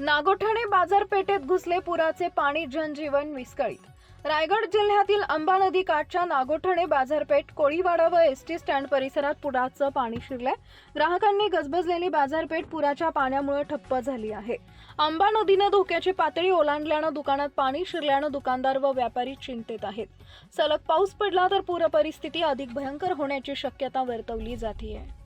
नागोठणे बाजारपेठेत घुसले पुराचे पाणी जनजीवन विस्कळीत. रायगड जिल्ह्यातील अंबा नदी काठच्या नागोठणे बाजारपेठ कोळीवाडा व एस टी स्टँड परिसरात पुराचं पाणी शिरलंय. ग्राहकांनी गजबजलेली बाजारपेठ पुराच्या पाण्यामुळे ठप्प झाली आहे. अंबा नदीनं धोक्याची पातळी ओलांडल्यानं दुकानात पाणी शिरल्यानं दुकानदार व व्यापारी चिंतेत आहेत. सलग पाऊस पडला तर पूर परिस्थिती अधिक भयंकर होण्याची शक्यता वर्तवली जाते